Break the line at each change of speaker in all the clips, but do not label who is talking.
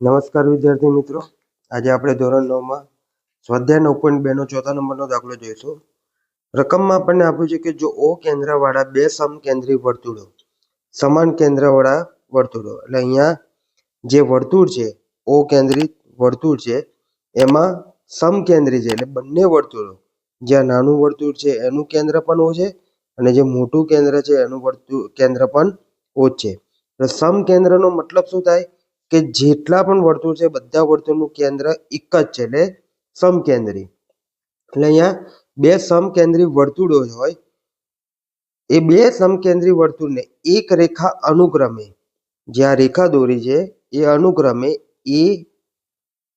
નમસ્કાર વિદ્યાર્થી મિત્રો. આજે આપણે ધોરણ નવમાં સ્વાધ્યાય નવ પોઈન્ટ બે નો ચોથા નંબરનો દાખલો જોઈશું. રકમમાં આપણને આપ્યું છે કે જો ઓ કેન્દ્રવાળા બે સમકેન્દ્રી વર્તુળો, સમાન કેન્દ્રવાળા વર્તુળો, એટલે અહીંયા જે વર્તુળ છે, ઓ કેન્દ્રિત વર્તુળ છે, એમાં સમકેન્દ્રી છે, એટલે બંને વર્તુળો, જ્યાં નાનું વર્તુળ છે એનું કેન્દ્ર પણ ઓ છે અને જે મોટું કેન્દ્ર છે એનું વર્તુળ, કેન્દ્ર પણ ઓ છે. સમકેન્દ્રનો મતલબ શું થાય? કે જેટલા પણ વર્તુળ છે, બધા વર્તુળનું કેન્દ્ર એક જ છે, એટલે સમકેન્દ્રી. એટલે અહીંયા બે સમકેન્દ્રી વર્તુળો હોય. એ બે સમકેન્દ્રી વર્તુળને એક રેખા અનુક્રમે, જે આ રેખા દોરી છે, એ અનુક્રમે એ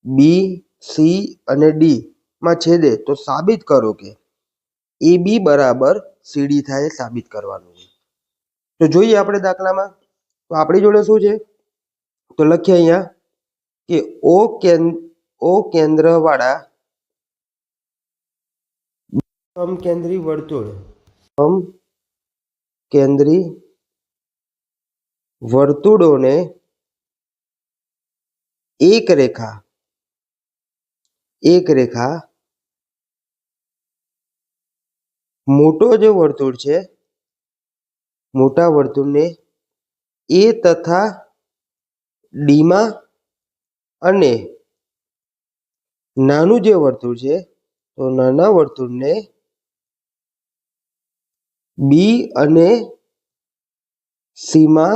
બી સી અને ડી માં છેદે, તો સાબિત કરો કે એ બી બરાબર સીડી થાય સાબિત કરવાનું છે. તો જોઈએ આપણે દાખલામાં. તો આપણી જોડે શું છે? તો લખીએ અહીંયા કે ઓ કેન, ઓ કેન્દ્રવાળા સમકેન્દ્રી વર્તુળ સમકેન્દ્રી વર્તુળોને એક રેખા એક રેખા મોટો જે વર્તુળ છે, મોટા વર્તુળને એ તથા ડીમાં અને નાનું જે વર્તુળ છે, તો નાના વર્તુળને બી અને સીમાં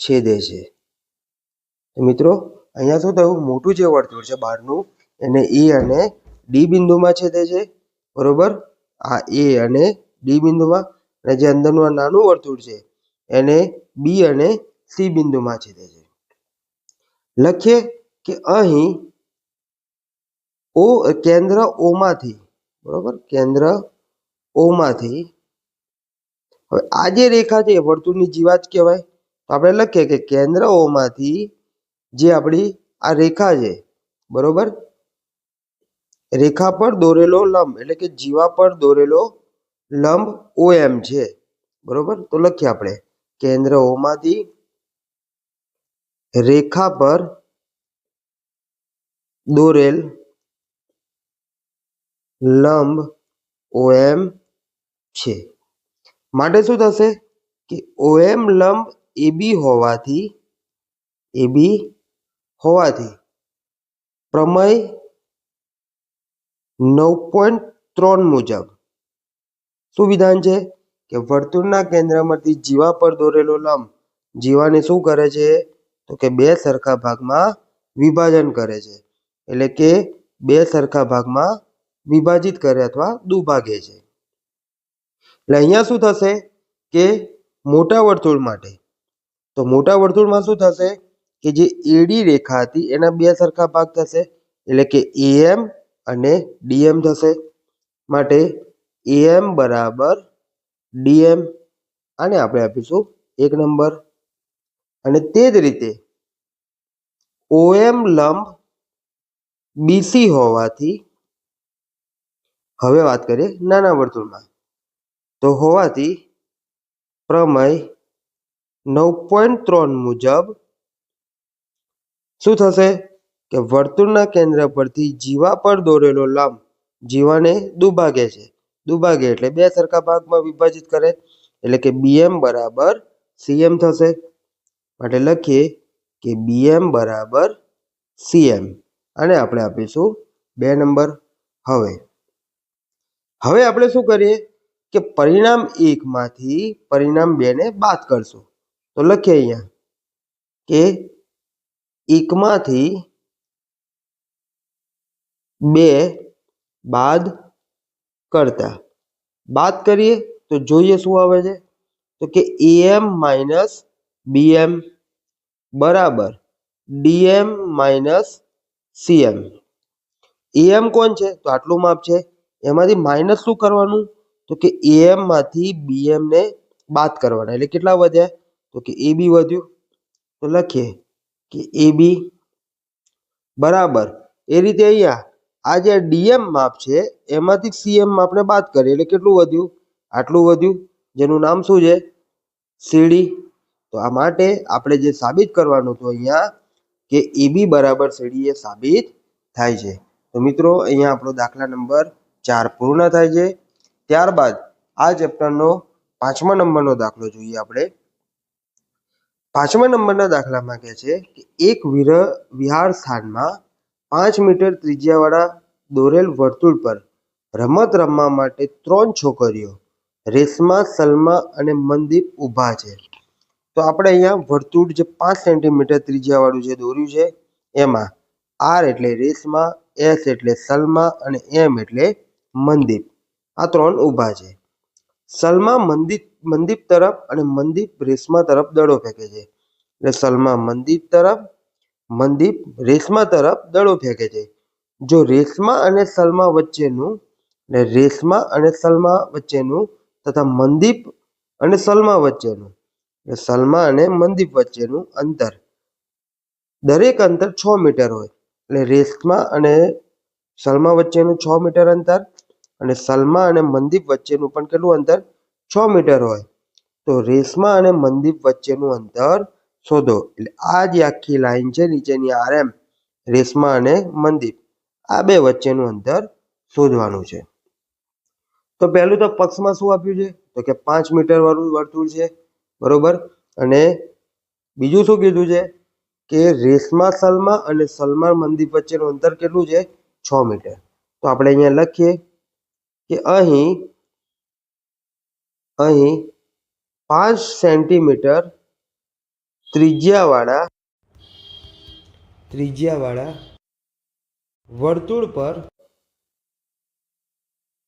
છેદે છે. મિત્રો, અહીંયા શું થયું? મોટું જે વર્તુળ છે બહારનું એને એ અને ડી બિંદુમાં છેદે છે. બરોબર? આ એ અને ડી બિંદુમાં, અને જે અંદરનું નાનું વર્તુળ છે, એને બી અને સી બિંદુમાં છેદે છે. લખીએ કે અહીં ઓ કેન્દ્ર ઓમાંથી, બરોબર? કેન્દ્ર ઓમાંથી. હવે આ જે રેખા છે એ વર્તુળની જીવાત કહેવાય. તો આપણે લખીએ કે કેન્દ્ર ઓમાંથી જે આપણી આ રેખા છે, બરોબર? રેખા પર દોરેલો લંબ, એટલે કે જીવા પર દોરેલો લંબ ઓ એમ છે, બરોબર? તો લખીએ આપણે, કેન્દ્ર ઓમાંથી રેખા પર દોરેલ લંબ ઓએમ છે. માટે શું થશે કે ઓએમ લંબ એબી હોવાથી એબી હોવાથી પ્રમેય નવ પોઈન્ટ ત્રણ મુજબ શું વિધાન છે કે વર્તુળના કેન્દ્રમાંથી જીવા પર દોરેલો લંબ જીવાને શું કરે છે? તો કે બે સરખા ભાગમાં વિભાજન કરે છે. એટલે કે બે સરખા ભાગમાં વિભાજિત કરે અથવા દુભાગે છે. એટલે અહીંયા શું થશે કે મોટા વર્તુળ માટે, તો મોટા વર્તુળમાં શું થશે કે જે એડી રેખા હતી એના બે સરખા ભાગ થશે. એટલે કે એએમ અને ડીએમ થશે. માટે એએમ બરાબર ડીએમ, આને આપણે આપીશું એક નંબર. અને તે જ રીતે ઓએમ લંબ બીસી હોવાથી, હવે વાત કરીએ નાના વર્તુળમાં, તો હોવાથી પ્રમેય નવ પોઈન્ટ ત્રણ મુજબ શું થશે? કે વર્તુળના કેન્દ્ર પરથી જીવા પર દોરેલો લંબ જીવાને દુભાગે છે. દુભાગે એટલે બે સરખા ભાગમાં વિભાજિત કરે. એટલે કે બીએમ બરાબર સીએમ થશે. માટે લખીએ કે બીએમ બરાબર સીએમ અને આપણે આપીશું બે નંબર હવે. હવે આપણે શું કરીએ કે પરિણામ એકમાંથી પરિણામ બે ને બાદ કરશું. તો લખીએ અહીંયા કે એકમાંથી બે બાદ કરતા. બાદ કરીએ તો જોઈએ શું આવે છે? તો કે એમ માઇનસ બીએમ બરાબર ડીએમ માઇનસ સીએમ એમ કોણ છે? તો આટલું માપ છે. એમાંથી માઇનસ શું કરવાનું? તો કે એએમમાંથી માંથી બીએમ ને બાદ કરવાના. એટલે કેટલા વધ્યા? તો કે એ વધ્યું. તો લખીએ કે એ બરાબર. એ રીતે અહીંયા આ જે ડીએમ માપ છે, એમાંથી સીએમ માપને બાદ કરીએ. એટલે કેટલું વધ્યું? આટલું વધ્યું. જેનું નામ શું છે? સીડી તો આ માટે આપણે જે સાબિત કરવાનું હતું અહીંયા કે એબી બરાબર સીડી એ સાબિત થાય છે. તો મિત્રો, અહીંયા આપણો દાખલા નંબર ચાર પૂર્ણ થાય છે. ત્યારબાદ આ ચેપ્ટરનો પાંચમા નંબરનો દાખલો જોઈએ આપણે. પાંચમા નંબરના દાખલામાં કહે છે કે એક વિર, વિહાર સ્થાનમાં પાંચ મીટર ત્રિજ્યાવાળા દોરેલ વર્તુળ પર રમત રમવા માટે ત્રણ છોકરીઓ રેશમા સલમા અને મનદીપ ઊભા છે. તો આપણે અહીંયા વર્તુળ જે પાંચ સેન્ટીમીટર ત્રિજ્યાવાળું જે દોર્યું છે, એમાં આર એટલે રેસમાં એસ એટલે સલમા અને એમ એટલે મનદીપ આ ત્રણ ઊભા છે. સલમા મંદિપ, મંદીપ તરફ અને મનદીપ રેશમા તરફ દડો ફેંકે છે. એટલે સલમા મંદિપ તરફ મનદીપ રેશમા તરફ દડો ફેંકે છે. જો રેશમા અને સલમા વચ્ચેનું, એટલે રેશમા અને સલમા વચ્ચેનું તથા મનદીપ અને સલમા વચ્ચેનું સલમા અને મનદીપ વચ્ચેનું અંતર. દરેક અંતર છ મીટર હોય. એટલે રેસમાં અને સલમા વચ્ચેનું છ મીટર અંતર અને સલમા અને મનદીપ વચ્ચેનું પણ કેટલું અંતર? છ મીટર હોય. તો રેશમા અને મનદીપ વચ્ચેનું અંતર શોધો. એટલે આ જે આખી લાઈન છે નીચેની આર એમ રેશમા અને મનદીપ આ બે વચ્ચેનું અંતર શોધવાનું છે. તો પહેલું તો પક્ષમાં શું આપ્યું છે? તો કે પાંચ મીટર વાળું વર્તુળ છે. બરોબર? અને બીજું શું કીધું છે કે રેશમા સલમા અને સલમાન મંદિર વચ્ચેનું અંતર કેટલું છે? છ મીટર. તો આપણે અહીંયા લખીએ કે અહીં અહીં પાંચ સેન્ટીમીટર ત્રિજ્યાવાળા ત્રિજ્યાવાળા વર્તુળ પર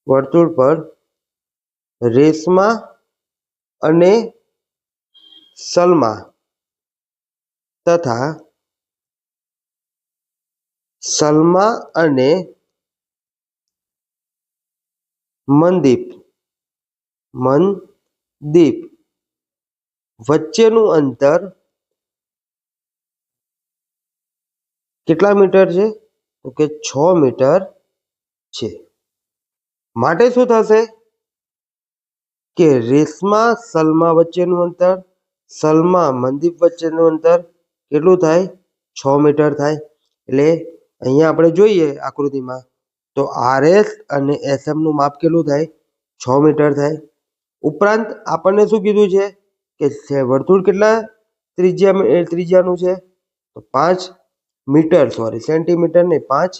વર્તુળ પર રેશમા અને સલમા તથા સલમા અને મનદીપ મનદીપ વચ્ચેનું અંતર કેટલા મીટર છે? તો કે છ મીટર છે. માટે શું થશે? કે રેશમા સલમા વચ્ચેનું અંતર સલમા મનદીપ વચ્ચેનું અંતર કેટલું થાય? છ મીટર થાય. એટલે અહીંયા આપણે જોઈએ આકૃતિમાં, તો આર એસ અને એસએમનું નું માપ કેટલું થાય? છ મીટર થાય. ઉપરાંત આપણને શું કીધું છે? કે વર્તુળ કેટલા ત્રિજ્યા ત્રિજ્યાનું છે? તો પાંચ મીટર સોરી સેન્ટીમીટર નહીં, પાંચ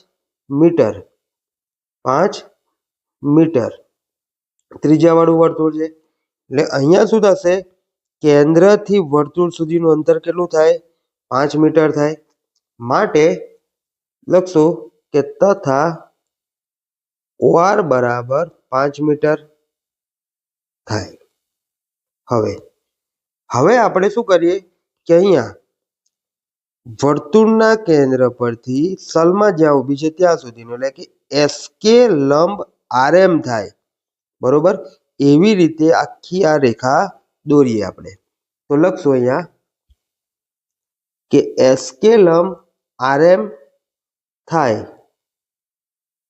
મીટર. પાંચ મીટર. ત્રિજ્યાવાળું વર્તુળ છે. એટલે અહીંયા શું થશે? કેન્દ્રથી વર્તુળ સુધીનું અંતર કેટલું થાય? પાંચ મીટર થાય. માટે લખશું કે તથા ઓઆર બરાબર પાંચ મીટર થાય. હવે હવે આપણે શું કરીએ કે અહીંયા વર્તુળના કેન્દ્ર પરથી સલમા જ્યાં ઊભી છે ત્યાં સુધીનું, એટલે કે એસકે લંબ આરએમ થાય. બરોબર? એવી રીતે આખી આ રેખા દોરીએ આપણે. તો લખશું અહીંયા કે એસકે લંબ આરએમ થાય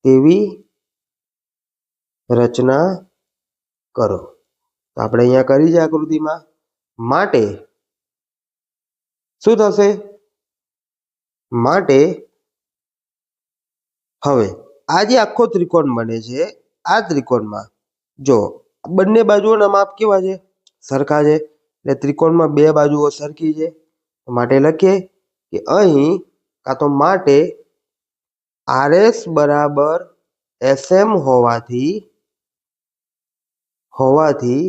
તેવી રચના કરો. તો આપણે અહીંયા કરી છે આકૃતિમાં. માટે શું થશે? માટે હવે આ જે આખો ત્રિકોણ બને છે, આ ત્રિકોણમાં જો બંને બાજુઓના માપ કેવા છે? સરખા છે. એટલે ત્રિકોણમાં બે બાજુઓ સરખી છે. માટે લખીએ કે અહીં કાં તો માટે આરએસ બરાબર એસએમ હોવાથી હોવાથી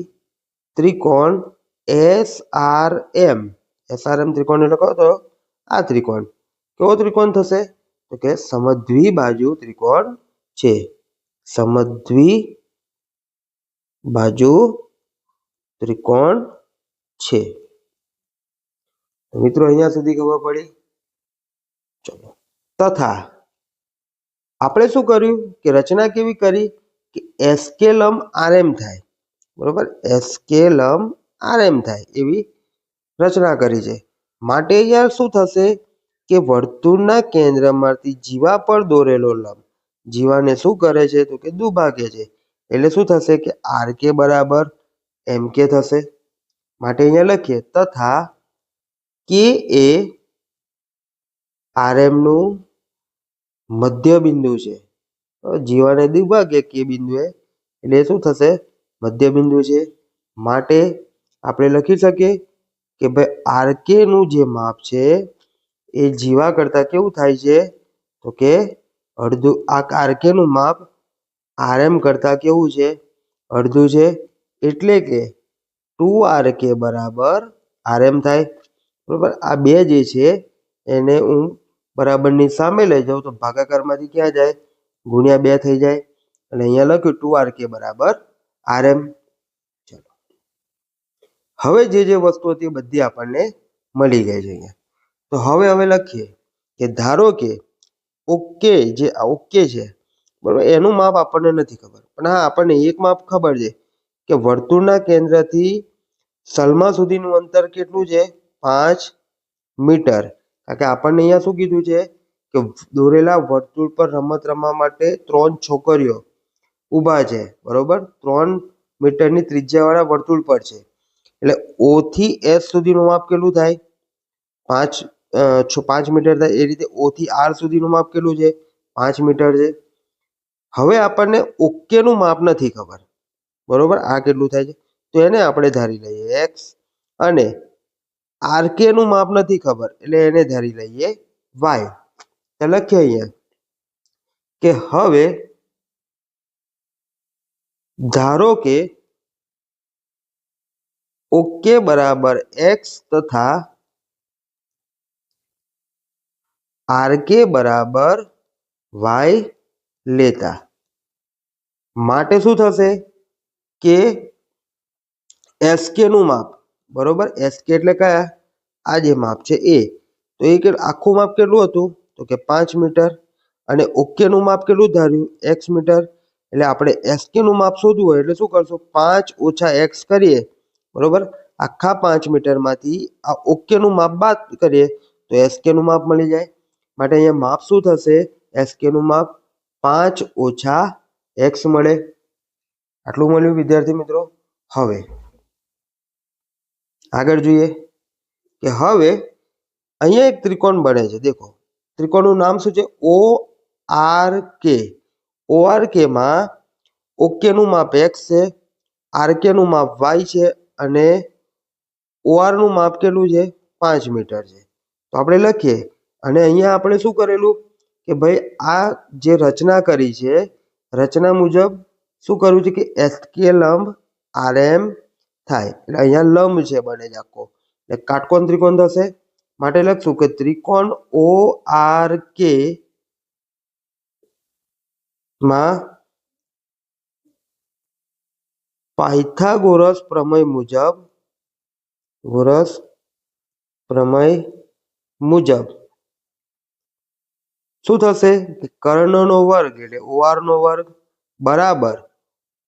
ત્રિકોણ S R M S R M ત્રિકોણ લખો તો આ ત્રિકોણ. કેવો ત્રિકોણ થશે? તો કે સમધ્વી બાજુ ત્રિકોણ છે. સમધ્વી બાજુ ત્રિકોણ છે. મિત્રો અહીંયા સુધી ખબર પડી? ચલો. તથા આપણે શું કર્યું? કે રચના કેવી કરી? કે એસ્કેલમ આરએમ થાય. બરોબર? એસ્કેલમ આરએમ થાય એવી રચના કરી છે. માટે અહીંયા શું થશે? કે વર્તુળના કેન્દ્રમાંથી જીવા પર દોરેલો લંબ. જીવાને શું કરે છે? તો કે દુભાગે છે. એટલે શું થશે? કે આર કે બરાબર એમ કે થશે. માટે અહીંયા લખીએ, તથા કે એ આરએમનું મધ્ય બિંદુ છે જીવાને દિભાગે કે બિંદુએ એટલે શું થશે? મધ્ય બિંદુ છે. માટે આપણે લખી શકીએ કે ભાઈ આરકે નું જે માપ છે, એ જીવા કરતા કેવું થાય છે? તો કે અડધું, આ આરકે નું માપ આરએમ કરતા કેવું છે? અડધું છે. એટલે કે ટુ આર કે બરાબર આરએમ થાય. બરાબર? આ બે જે છે, એને હું બરાબરની સામે લઈ જાઉં તો ભાગાકારમાંથી ક્યાં જાય? ગુણ્યા બે થઈ જાય. અને અહીંયા લખ્યું ટુ આર કે બરાબર આરએમ ચલો. હવે જે જે વસ્તુ હતી બધી આપણને મળી ગઈ છે અહીંયા. તો હવે હવે લખીએ કે ધારો કે ઓકે જે આ ઓકે છે, બરાબર? એનું માપ આપણને નથી ખબર. પણ હા, આપણને એક માપ ખબર છે. કે વર્તુળના કેન્દ્રથી સલમા સુધીનું અંતર કેટલું છે? પાંચ મીટર. કારણ કે આપણને અહીંયા શું કીધું છે? કે દોરેલા વર્તુળ પર રમત રમવા માટે ત્રણ છોકરીઓ ઊભા છે. બરોબર? ત્રણ મીટરની ત્રિજ્યાવાળા વર્તુળ પર છે. એટલે ઓ થી એસ સુધીનું માપ કેટલું થાય? પાંચ છ, પાંચ મીટર થાય. એ રીતે ઓ થી આર સુધીનું માપ કેટલું છે? પાંચ મીટર છે. હવે આપણને ઓકેનું માપ નથી ખબર. બરોબર? આ કેટલું થાય છે? તો એને આપણે ધારી લઈએ એક્સ અને આરકે નું માપ નથી ખબર, એટલે એને ધારી લઈએ વાય તો લખીએ અહીંયા કે હવે ધારો કે ઓકે બરાબર એક્સ તથા આરકે બરાબર વાય લેતા. માટે શું થશે? કે એસકે નું માપ. બરોબર? એસકે એટલે કયા? આ જે માપ છે એ. તો એ આખું માપ કેટલું હતું? તો કે પાંચ મીટર. અને ઓકે નું માપ કેટલું ધાર્યું? X metre. એટલે આપણે એસકે નું માપ શોધવું હોય એટલે શું કરશું? પાંચ ઓછા એક્સ કરીએ. બરોબર? આખા પાંચ મીટરમાંથી આ ઓકે નું માપ બાદ કરીએ તો એસકે નું માપ મળી જાય. માટે અહીંયા માપ શું થશે? એસકે નું માપ પાંચ ઓછા એક્સ મળે. આટલું મળ્યું વિદ્યાર્થી મિત્રો? હવે આગળ જોઈએ કે હવે અહીંયા એક ત્રિકોણ બને છે. દેખો, ત્રિકોણનું નામ શું છે? O R K. O R કેમાં ઓકેનું માપ એક્સ છે, આર કેનું માપ વાય છે અને ઓઆરનું માપ કેટલું છે? પાંચ મીટર છે. તો આપણે લખીએ અને અહીંયા આપણે શું કરેલું? કે ભાઈ આ જે રચના કરી છે, રચના મુજબ શું કરવું છે કે એસકે લંબ આરએમ થાય? એટલે અહીંયા લંબ છે બને જ આખો. એટલે કાટકોણ ત્રિકોણ થશે. માટે લખશું કે ત્રિકોણ ઓ આર કે માં પાયથાગોરસ પ્રમેય મુજબ, ગોરસ પ્રમેય મુજબ. શું થશે? કર્ણનો વર્ગ એટલે ઓઆર નો વર્ગ બરાબર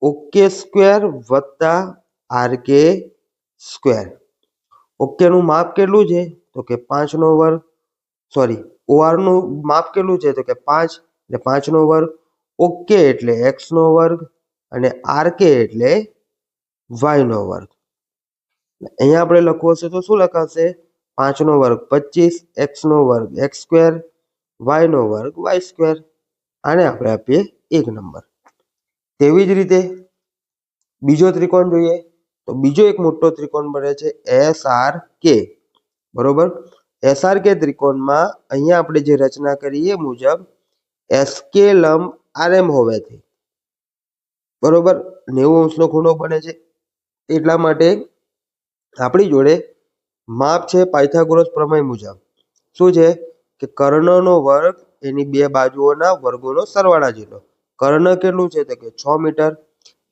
ઓકે સ્ક્વેર વત્તા આરકે સ્ક્વેર. ઓકેનું માપ કેટલું છે? તો કે પાંચનો વર્ગ, સોરી ઓઆરનું માપ કેટલું છે? તો કે પાંચ એટલે પાંચનો વર્ગ ઓકે એટલે એક્સનો વર્ગ અને આરકે એટલે વાયનો વર્ગ. અહીંયા આપણે લખવું હશે તો શું લખાશે? પાંચનો વર્ગ પચીસ એક્સનો વર્ગ એક્સ સ્ક્વેર વાયનો વર્ગ વાય સ્ક્વેર. આને આપણે આપીએ એક નંબર. તેવી જ રીતે બીજો ત્રિકોણ જોઈએ તો બીજો એક મોટો ત્રિકોણ બને છે એસ આર કે. બરોબર? એસ આર કે ત્રિકોણમાં અહીંયા આપણે જે રચના કરી એ મુજબ એસ લંબ આર એમ હોવાથી બરોબર? નેવું અંશનો ખૂણો બને છે. એટલા માટે આપણી જોડે માપ છે પાયથાગોરસ પ્રમેય મુજબ. શું છે? કે કર્ણનો વર્ગ એની બે બાજુઓના વર્ગોનો સરવાળા જેટલો. કર્ણ કેટલું છે તો કે છ મીટર,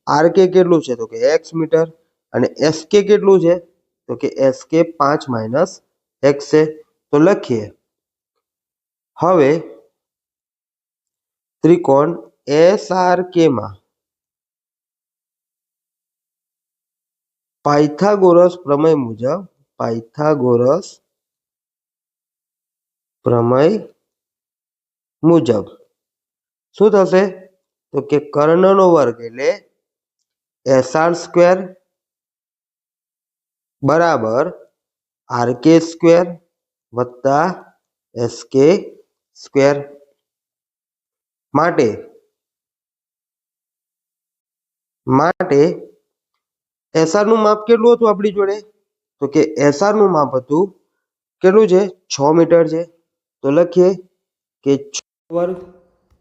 આર કે કેટલું છે તો કે એક્સ મીટર, અને એસ કે કેટલું છે તો કે એસ કે પાંચ માઇનસ એક્સ તો લખીએ. હવે ત્રિકોણ એસ આર કે માં પાયથાગોરસ પ્રમેય મુજબ પાયથાગોરસ પ્રમેય મુજબ. શું થશે? તો કે કર્ણનો વર્ગ એટલે એસઆર સ્ક્વેર બરાબર આરકે સ્ક્વેર વત્તા એસ કે સ્ક્વેર માટે માટે એસઆરનું માપ કેટલું હતું આપણી જોડે? તો કે એસઆરનું માપ હતું કેટલું છે? છ મીટર છે. તો લખીએ કે છ વર્ગ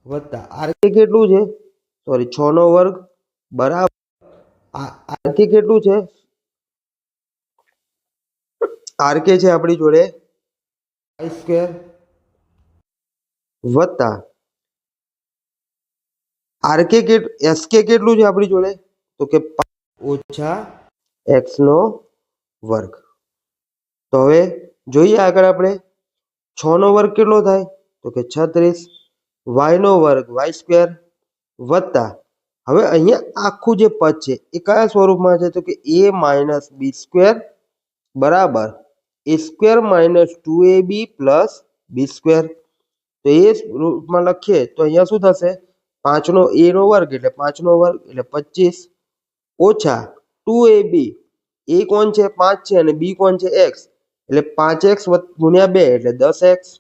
વત્તા આરકે કેટલું છે? સોરી છ નો વર્ગ બરાબર. આરકે કેટલું છે? આરકે છે આપણી જોડે. આઈ સ્ક્વેર વત્તા. આરકે કેટ, એસકે કેટલું છે આપણી જોડે? તો કે ઓછા એક્સ નો વર્ગ. તો હવે જોઈએ આગળ આપણે. છ નો વર્ગ કેટલો થાય? તો કે છત્રીસ. વાય નો વર્ગ વાય સ્ક્વેર વત્તા. હવે અહીંયા આખું જે પદ છે, એ કયા સ્વરૂપમાં છે? તો કે એ માઇનસ બી સ્ક્વેર બરાબર A square minus two A B plus B square તો એ રૂપમાં લખીએ તો અહીંયા શું થશે? પાંચનો એ નો વર્ગ એટલે પાંચનો વર્ગ એટલે પચીસ. ઓછા ટુ એ બી એ કોણ છે? પાંચ છે અને બી કોણ છે? એક્સ એટલે પાંચ એક્સ ગુણ્યા બે એટલે દસ એક્સ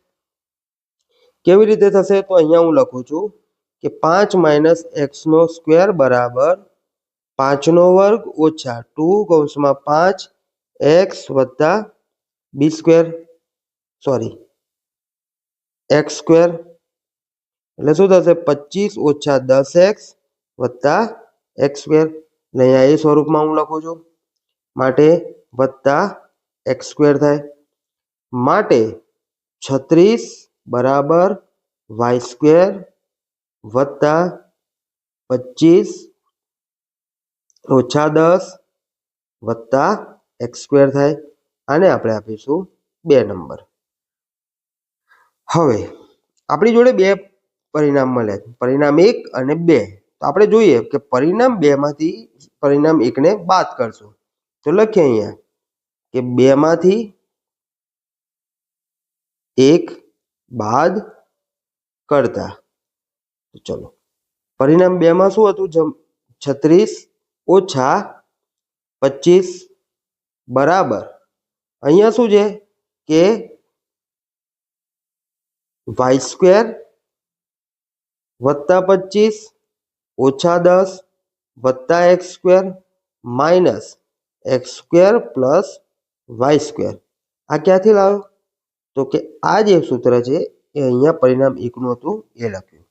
કેવી રીતે થશે? તો અહીંયા હું લખું છું કે પાંચ માઇનસ એક્સ નો સ્ક્વેર બરાબર પાંચનો વર્ગ ઓછા ટુ કૌંસમાં પાંચ એક્સ વત્તા B square, sorry, X square. એટલે શું થશે? પચીસ ઓછા દસ એક્સ વત્તા એક્સ સ્ક્વેર. એટલે અહીંયા એ સ્વરૂપમાં હું લખું છું. માટે વત્તા એક્સ સ્ક્વેર થાય. માટે છત્રીસ બરાબર વાય સ્ક્વેર વત્તા પચીસ ઓછા દસ વત્તા એક્સ સ્ક્વેર થાય. આને આપણે આપીશું બે નંબર. હવે આપણી જોડે બે પરિણામ મળે પરિણામ એક અને બે. તો આપણે જોઈએ કે પરિણામ બેમાંથી પરિણામ એકને બાદ કરશું. તો લખીએ અહીંયા કે બેમાંથી એક બાદ કરતા. ચલો. પરિણામ બે માં શું હતું? છત્રીસ ઓછા પચીસ બરાબર. અહીંયા શું છે? કે વાય સ્ક્વેર વત્તા પચીસ ઓછા દસ વત્તા X square minus X square plus Y square. આ ક્યાંથી લાવ્યો? તો કે આ જે સૂત્ર છે, એ અહીંયા પરિણામ એકનું હતું, એ લખ્યું.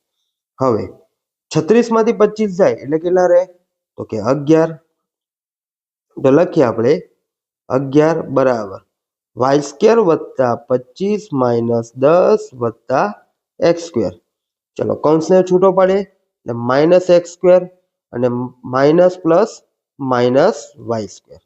હવે છત્રીસમાંથી પચીસ જાય એટલે કેટલા રહે? તો કે અગિયાર. તો લખીએ આપણે, અગિયાર બરાબર. વાય સ્ક્વેર વત્તા પચીસ માઇનસ દસ વત્તા એક્સ સ્ક્વેર. ચલો, કૌંસને છૂટો પડે, એટલે માઇનસ એક્સ સ્ક્વેર અને minus plus minus Y square.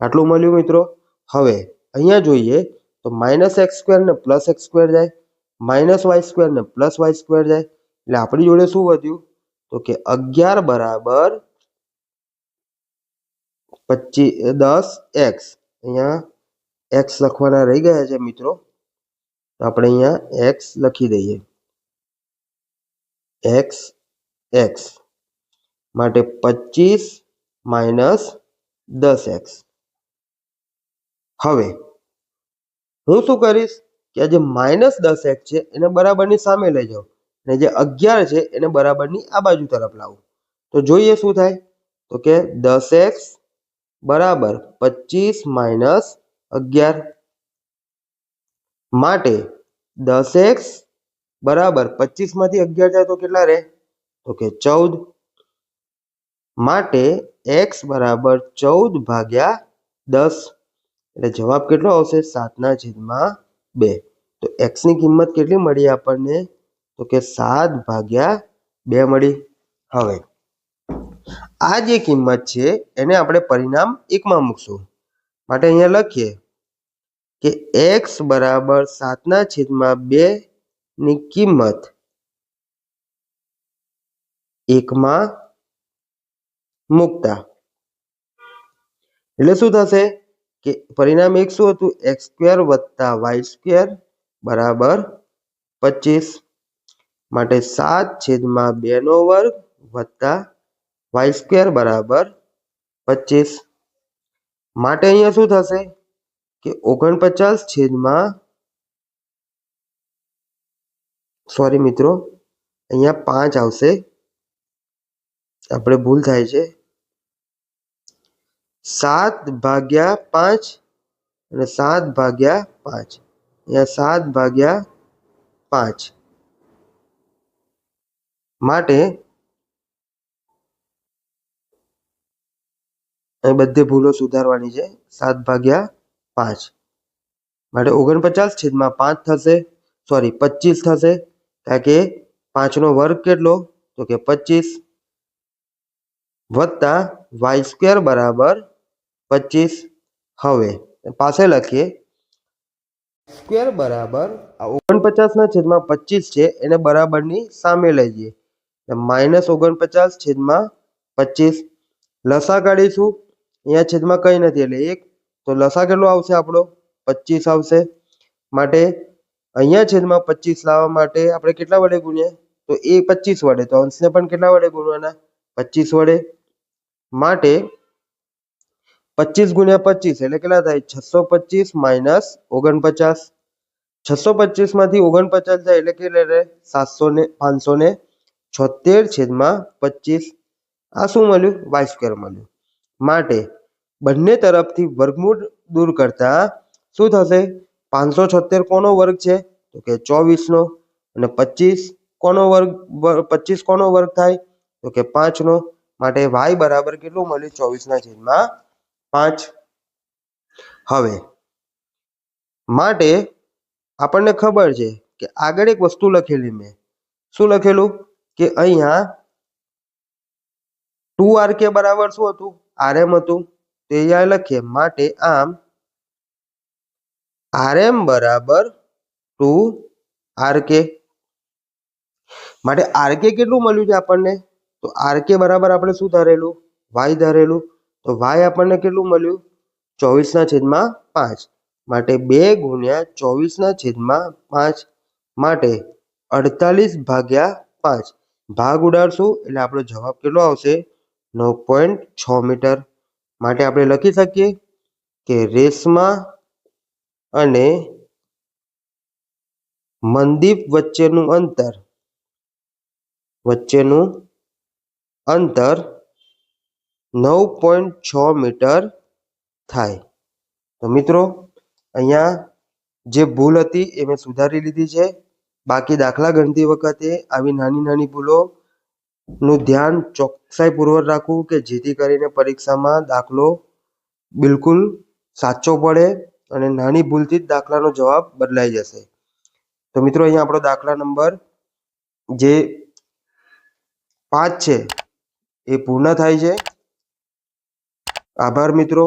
આટલું મળ્યું મિત્રો. હવે, અહીંયા જોઈએ તો માઇનસ એક્સ સ્ક્વેર ને પ્લસ એક્સ સ્ક્વેર જાય માઇનસ વાય સ્ક્વેર ને પ્લસ વાય સ્ક્વેર જાય. એટલે આપણી જોડે શું વધ્યું? તો કે અગિયાર બરાબર પચીસ દસ એક્સ અહીંયા એક્સ લખવાના રહી ગયા છે મિત્રો. આપણે અહીંયા એક્સ લખી દઈએ. એક્સ એક્સ માટે પચીસ માઇનસ દસ એક્સ હવે હું શું કરીશ કે આ જે માઇનસ દસ એક્સ છે એને બરાબરની સામે લઈ જાઉં અને જે અગિયાર છે એને બરાબરની આ બાજુ તરફ લાવું. તો જોઈએ શું થાય? તો કે દસ એક્સ બરાબર પચીસ માઇનસ અગિયાર માટે દસ એક્સ બરાબર પચીસમાંથી અગિયાર થાય તો કેટલા રહે? તો કે ચૌદ માટે એક્સ બરાબર ચૌદ ભાગ્યા દસ. એટલે જવાબ કેટલો આવશે? સાતના છેદમાં બે. તો એક્સની કિંમત કેટલી મળી આપણને? તો કે સાત ભાગ્યા બે મળી. હવે, આ જે કિંમત છે, એને આપણે પરિણામ એકમાં મૂકશું. માટે અહીંયા લખીએ કે એક્સ બરાબર સાતના છેદમાં બે ની કિંમત એકમાં મૂકતા. એટલે શું થશે? કે પરિણામ એક શું હતું? એક્સ સ્ક્વેર વત્તા વાય સ્ક્વેર બરાબર પચીસ. માટે સાત છેદમાં બે નો વર્ગ વત્તા વાય સ્ક્વેર બરાબર પચીસ. માટે અહીંયા શું થશે? કે ઓગણપચાસ છેદમાં સોરી મિત્રો, અહીંયા પાંચ આવશે. આપણે ભૂલ થાય છે. સાત ભાગ્યા પાંચ અને સાત ભાગ્યા પાંચ. અહીંયા સાત ભાગ્યા પાંચ. માટે અહીં બધી ભૂલો સુધારવાની છે. સાત ભાગ્યા પાંચ. માટે ઓગણપચાસ છેદમાં પાંચ થશે. સોરી પચીસ થશે. કારણ કે પાંચનો વર્ગ કેટલો? તો કે પચીસ વત્તા વાય સ્ક્વેર બરાબર પચીસ હવે પાસે લખીએ. સ્ક્વેર બરાબર આ ઓગણપચાસના છેદમાં પચીસ છે એને બરાબરની સામે લઈ જઈએ. માઇનસ ઓગણપચાસ છેદમાં પચીસ. લસા કાઢીશું અહીંયા છેદમાં કંઈ નથી એટલે એક. તો લસા કેટલો આવશે આપણો? પચીસ આવશે. માટે અહીંયા છેદમાં પચીસ લાવવા માટે આપણે કેટલા વડે ગુણીએ? તો એ પચીસ વડે તો અંશને પણ કેટલા વડે ગુણવાના? પચીસ વડે. માટે પચીસ ગુણ્યા પચીસ એટલે કેટલા થાય? છસો પચીસ માઇનસ ઓગણપચાસ. છસો પચીસમાંથી ઓગણપચાસ જાય એટલે કેટલા રહે? સાતસો ને, પાંચસો ને છોતેર છેદમાં પચીસ. આ શું મળ્યું? વાય સ્ક્વેર મળ્યું. માટે બંને તરફથી વર્ગમૂળ દૂર કરતા શું થશે? પાંચસો છોતેર કોનો વર્ગ છે? તો કે ચોવીસનો. અને પચીસ કોનો વર્ગ પચીસ કોનો વર્ગ થાય? તો કે પાંચનો. માટે વાય બરાબર કેટલું મળ્યું? ચોવીસના છેદમાં પાંચ. હવે, માટે આપણને ખબર છે કે આગળ એક વસ્તુ લખેલી મેં. શું લખેલું? કે અહીંયા ટુ આર કે બરાબર શું હતું? આર એમ હતું. તે અહીંયા લખીએ, માટે આમ આર એમ બરાબર ટુ આર કે માટે આર કે કેટલું મળ્યું છે આપણને? તો આર કે બરાબર આપણે શું ધારેલું? વાય ધારેલું. તો વાય આપણને કેટલું મળ્યું? ચોવીસના છેદમાં પાંચ. માટે બે ગુણ્યા ચોવીસના છેદમાં પાંચ માટે અડતાલીસ ભાગ્યા પાંચ. ભાગ ઉડાડશું એટલે આપણો જવાબ કેટલો આવશે? નવ પોઈન્ટ છ મીટર. માટે આપણે લખી શકીએ કે રેસમાં અને મનદીપ વચ્ચેનું અંતર વચ્ચેનું અંતર નવ પોઈન્ટ છ મીટર થાય. તો મિત્રો, અહીંયા જે ભૂલ હતી એ મેં સુધારી લીધી છે. બાકી દાખલા ગણતી વખતે આવી નાની નાની ભૂલો નું ધ્યાન ચોકસાઈપૂર્વક રાખવું કે જેથી કરીને પરીક્ષામાં દાખલો બિલકુલ સાચો પડે અને નાની ભૂલથી જ દાખલાનો જવાબ બદલાઈ જશે. તો મિત્રો, અહીંયા આપણો દાખલા નંબર જે પાંચ છે એ પૂર્ણ થાય છે. આભાર મિત્રો.